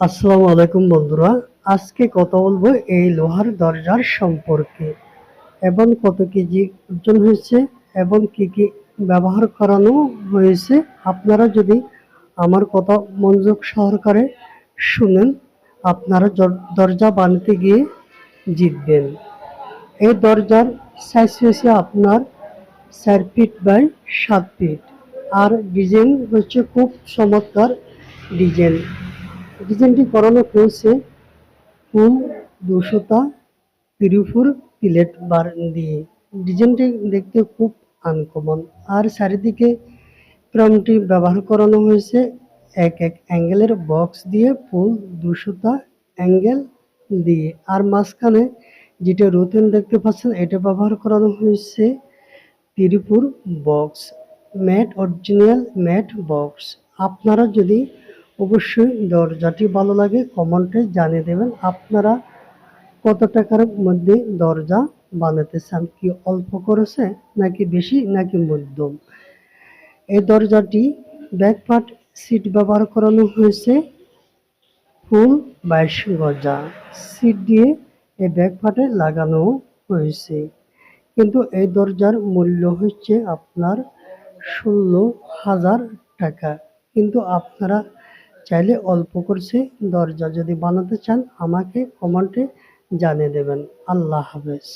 আসসালামু আলাইকুম বন্ধুরা। আজকে কথা বলব এই লোহার দরজার সম্পর্কে এবং কত কেজি ওজন হয়েছে এবং কি কি ব্যবহার করানো হয়েছে। আপনারা যদি আমার কথা মনোযোগ সহকারে শুনেন, আপনারা দরজা বানাতে গিয়ে জিতবেন। এই দরজার সাইজ হয়েছে আপনার চার ফিট বাই সাত ফিট আর ডিজাইন হচ্ছে খুব চমৎকার ডিজাইন ডিজাইনটি করানো হয়েছে ফুল দুশোটা ত্রিপুর প্লেট বার দিয়ে ডিজাইনটি দেখতে খুব আনকমন আর চারিদিকে ক্রমটি ব্যবহার করানো হয়েছে। এক এক অ্যাঙ্গেলের বক্স দিয়ে ফুল দুশোটা অ্যাঙ্গেল দিয়ে। আর মাঝখানে যেটা রুতিন দেখতে পাচ্ছেন, এটা ব্যবহার করানো হয়েছে Tripura box. Matte original matte box আপনারা যদি অবশ্যই দরজাটি ভালো লাগে কমেন্টে জানিয়ে দেবেন আপনারা কত টাকার মধ্যে দরজা বানাতে চান কি অল্প করেছে নাকি বেশি নাকি মধ্যম? এই দরজাটি ব্যাক পার্ট সিট ব্যবহার করানো হয়েছে, ফুল বাইশ গজা। সিট দিয়ে এই ব্যাক পার্টে লাগানো হয়েছে। কিন্তু এই দরজার মূল্য হচ্ছে আপনার ষোলো হাজার টাকা। কিন্তু আপনারা চাইলে অল্প করছে। দরজা যদি বানাতে চান আমাকে কমেন্টে জানিয়ে দেবেন। আল্লাহ হাফেজ।